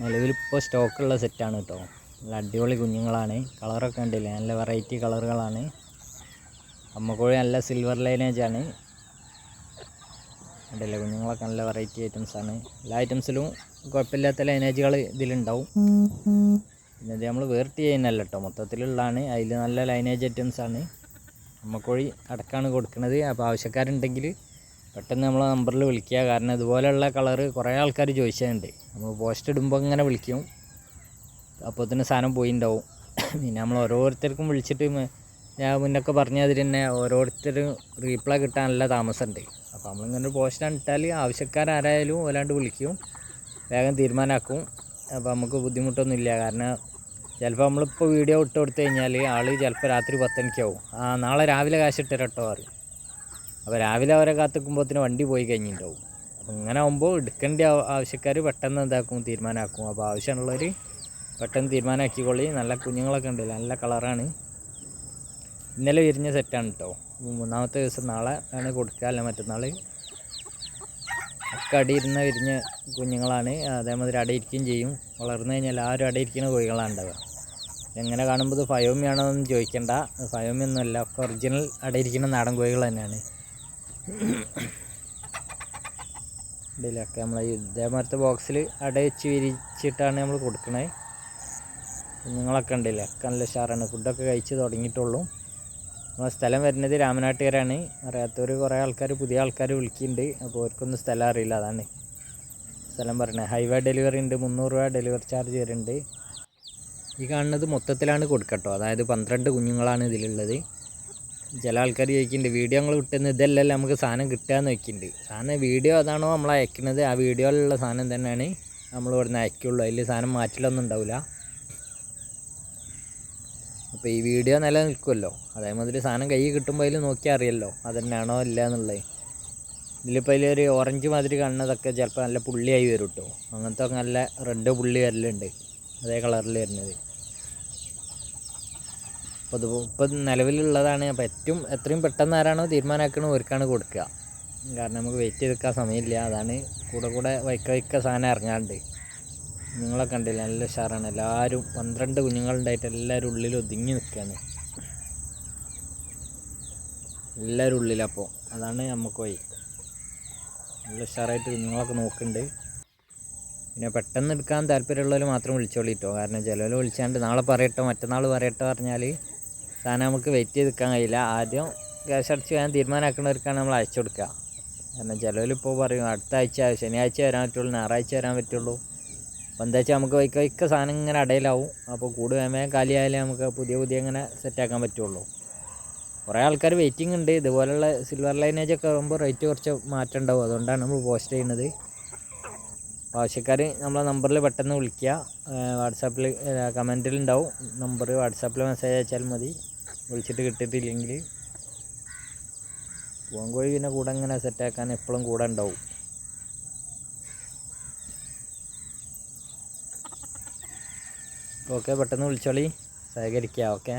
നിലവിലിപ്പോൾ സ്റ്റോക്കുള്ള സെറ്റാണ് കേട്ടോ നല്ല അടിപൊളി കുഞ്ഞുങ്ങളാണ്. കളറൊക്കെ ഉണ്ടല്ലേ നല്ല വെറൈറ്റി കളറുകളാണ്. അമ്മക്കോഴി നല്ല സിൽവർ ലൈനേജാണ് ഉണ്ടല്ലേ കുഞ്ഞുങ്ങളൊക്കെ നല്ല വെറൈറ്റി ഐറ്റംസാണ് എല്ലാ ഐറ്റംസിലും കുഴപ്പമില്ലാത്ത ലൈനേജുകൾ ഇതിലുണ്ടാവും. പിന്നെ ഇത് നമ്മൾ വേർട്ട് ചെയ്യുന്നല്ല കേട്ടോ മൊത്തത്തിലുള്ളതാണ്. അതിൽ നല്ല ലൈനേജ് ഐറ്റംസാണ് അമ്മക്കോഴി അടക്കാണ് കൊടുക്കുന്നത് അപ്പോൾ ആവശ്യക്കാരുണ്ടെങ്കിൽ പെട്ടെന്ന് നമ്മളെ നമ്പറിൽ വിളിക്കുക. കാരണം ഇതുപോലെയുള്ള കളറ് കുറേ ആൾക്കാർ ചോദിച്ചിട്ടുണ്ട്. നമ്മൾ പോസ്റ്റ് ഇടുമ്പോൾ ഇങ്ങനെ വിളിക്കും. അപ്പോൾ തന്നെ സാധനം പോയിണ്ടാവും. പിന്നെ നമ്മൾ ഓരോരുത്തർക്കും വിളിച്ചിട്ട് ഞാൻ മുന്നൊക്കെ പറഞ്ഞാൽ അതിൽ തന്നെ ഓരോരുത്തരും റീപ്ലൈ കിട്ടാൻ നല്ല താമസമുണ്ട്. അപ്പോൾ നമ്മളിങ്ങനെ പോസ്റ്റ് ഇട്ടാൽ ആവശ്യക്കാരാരായാലും ഓലാണ്ട് വിളിക്കും. വേഗം തീരുമാനമാക്കും അപ്പോൾ നമുക്ക് ബുദ്ധിമുട്ടൊന്നുമില്ല കാരണം ചിലപ്പോൾ നമ്മളിപ്പോൾ വീഡിയോ ഇട്ട് കൊടുത്തു കഴിഞ്ഞാൽ ആൾ ചിലപ്പോൾ രാത്രി പത്തണിക്കാവും. ആ നാളെ രാവിലെ കാശ് ഇട്ടരട്ടോ പറയും. അപ്പോൾ രാവിലെ അവരെ കാത്തിക്കുമ്പോഴത്തേന് വണ്ടി പോയി കഴിഞ്ഞിട്ടുണ്ടാവും. അപ്പോൾ ഇങ്ങനെ ആകുമ്പോൾ എടുക്കേണ്ട ആവശ്യക്കാർ പെട്ടെന്ന് എന്താക്കും തീരുമാനമാക്കും അപ്പോൾ ആവശ്യമുള്ളവർ പെട്ടെന്ന് തീരുമാനമാക്കിക്കൊള്ളി നല്ല കുഞ്ഞുങ്ങളൊക്കെ ഉണ്ട് നല്ല കളറാണ്. ഇന്നലെ വിരിഞ്ഞ സെറ്റാണ് കേട്ടോ മൂന്നാമത്തെ ദിവസം നാളെ ആണ് കൊടുക്കുക അല്ല മറ്റന്നാൾ ഒക്കെ അടിയിരുന്ന വിരിഞ്ഞ കുഞ്ഞുങ്ങളാണ്. അതേമാതിരി അടയിരിക്കുകയും ചെയ്യും. വളർന്നു കഴിഞ്ഞാൽ ആരും അടയിരിക്കുന്ന കോഴികളാണ് ഉണ്ടാവുക. എങ്ങനെ കാണുമ്പോൾ ഇത് ഫയോമിയാണോ എന്ന് ചോദിക്കേണ്ട. ഫയോമി ഒന്നുമല്ല ഒക്കെ ഒറിജിനൽ അടയിരിക്കുന്ന നാടൻ കോഴികൾ തന്നെയാണ്. ഇതിലൊക്കെ നമ്മൾ ഇതേമാരത്തെ ബോക്സിൽ അടവെച്ച് വിരിച്ചിട്ടാണ് നമ്മൾ കൊടുക്കണേ. കുഞ്ഞുങ്ങളൊക്കെ ഉണ്ടല്ലേ? ഒക്കെ നല്ല ഉഷാറാണ്. ഫുഡൊക്കെ കഴിച്ച് തുടങ്ങിയിട്ടുള്ളൂ. നമ്മളെ സ്ഥലം വരുന്നത് രാമനാട്ടുകാരാണ് അറിയാത്തവർ കുറേ ആൾക്കാർ പുതിയ ആൾക്കാർ വിളിക്കുന്നുണ്ട്. അപ്പോൾ അവർക്കൊന്നും സ്ഥലം അറിയില്ല അതാണ് സ്ഥലം പറഞ്ഞത് ഹൈവേ ഡെലിവറി ഉണ്ട് മുന്നൂറ് രൂപ ഡെലിവറി ചാർജ് വരുന്നുണ്ട്. ഈ കാണുന്നത് മൊത്തത്തിലാണ് കൊടുക്കട്ടോ. അതായത് പന്ത്രണ്ട് കുഞ്ഞുങ്ങളാണ് ഇതിലുള്ളത്. ചില ആൾക്കാർ ചോദിക്കുന്നുണ്ട് വീഡിയോ ഞങ്ങൾ കിട്ടുന്നത് ഇതല്ലല്ലോ നമുക്ക് സാധനം കിട്ടുകയെന്ന് ചോദിക്കുന്നുണ്ട് സാധനം വീഡിയോ അതാണോ നമ്മൾ അയക്കുന്നത് ആ വീഡിയോയിലുള്ള സാധനം തന്നെയാണ് നമ്മൾ ഇവിടുന്ന് അയക്കുള്ളൂ. അതിൽ സാധനം മാറ്റിലൊന്നും ഉണ്ടാവില്ല അപ്പോൾ ഈ വീഡിയോ നിലനിൽക്കുമല്ലോ അതേമാതിരി സാധനം കയ്യിൽ കിട്ടുമ്പോൾ അതിൽ നോക്കിയാൽ അറിയല്ലോ അതന്നെയാണോ ഇല്ല എന്നുള്ളത് ഇതിലിപ്പോൾ അതിലൊരു ഓറഞ്ച് മാതിരി കാണുന്നതൊക്കെ ചിലപ്പോൾ നല്ല പുള്ളിയായി വരും കേട്ടോ അങ്ങനത്തെ നല്ല റെഡ് പുള്ളി വരലുണ്ട്. അതേ കളറിൽ വരുന്നത്. അപ്പോൾ അത് ഇപ്പം നിലവിലുള്ളതാണ്. അപ്പോൾ ഏറ്റവും എത്രയും പെട്ടെന്ന് ആരാണോ തീരുമാനമാക്കണോ അവർക്കാണ് കൊടുക്കുക കാരണം നമുക്ക് വെയിറ്റ് ചെയ്തെടുക്കാൻ സമയമില്ല. അതാണ് കൂടെ കൂടെ വൈക്ക വൈക്ക സാധനം ഇറങ്ങാണ്ട്. നിങ്ങളെ കണ്ടില്ല? നല്ല ഉഷാറാണ്. എല്ലാവരും പന്ത്രണ്ട് കുഞ്ഞുങ്ങളുണ്ടായിട്ട് എല്ലാവരും ഉള്ളിൽ ഒതുങ്ങി നിൽക്കുകയാണ് എല്ലാവരും ഉള്ളിലപ്പോൾ അതാണ് നമുക്ക് വൈ നല്ല ഉഷാറായിട്ട് കുഞ്ഞുങ്ങളൊക്കെ നോക്കുന്നുണ്ട് പിന്നെ പെട്ടെന്ന് എടുക്കാൻ താല്പര്യമുള്ളവർ മാത്രം വിളിച്ചോളിട്ടോ. കാരണം ചിലവർ വിളിച്ചാണ്ട് നാളെ പറയട്ടോ മറ്റന്നാൾ പറയട്ടോ പറഞ്ഞാൽ സാധനം നമുക്ക് വെയിറ്റ് ചെയ്ത് നിൽക്കാൻ കഴിയില്ല. ആദ്യം ക്യാഷ് അടച്ച് ഞാൻ തീരുമാനമാക്കുന്നവർക്കാണ് നമ്മൾ അയച്ചു കൊടുക്കുക. കാരണം ചിലവിലിപ്പോൾ പറയും അടുത്ത ആഴ്ച ശനിയാഴ്ച വരാൻ പറ്റുള്ളൂ ഞായറാഴ്ച വരാൻ പറ്റുള്ളൂ. അപ്പോൾ എന്താ വെച്ചാൽ നമുക്ക് വൈക്ക വൈക്ക സാധനം ഇങ്ങനെ അടയിലാവും. അപ്പോൾ കൂട് വേമയം കാലിയായാലേ നമുക്ക് പുതിയ പുതിയ ഇങ്ങനെ സെറ്റാക്കാൻ പറ്റുള്ളൂ. കുറേ ആൾക്കാർ വെയിറ്റിംഗ് ഉണ്ട്. ഇതുപോലുള്ള സിൽവർ ലൈനേജ് ഒക്കെ ആകുമ്പോൾ റേറ്റ് കുറച്ച് മാറ്റം ഉണ്ടാവും. അതുകൊണ്ടാണ് നമ്മൾ പോസ്റ്റ് ചെയ്യുന്നത്. ആവശ്യക്കാർ നമ്മളെ നമ്പറിൽ പെട്ടെന്ന് വിളിക്കുക. വാട്സാപ്പിൽ കമന്റിൽ ഉണ്ടാവും നമ്പർ വാട്സാപ്പിൽ മെസ്സേജ് അയച്ചാൽ മതി. വിളിച്ചിട്ട് കിട്ടിയിട്ടില്ലെങ്കിൽ പൂവൻകോഴി പിന്നെ കൂടെ ഇങ്ങനെ സെറ്റാക്കാൻ എപ്പോഴും കൂടെ ഉണ്ടാവും. ഓക്കെ പെട്ടെന്ന് വിളിച്ചോളി. സഹകരിക്കുക ഓക്കെ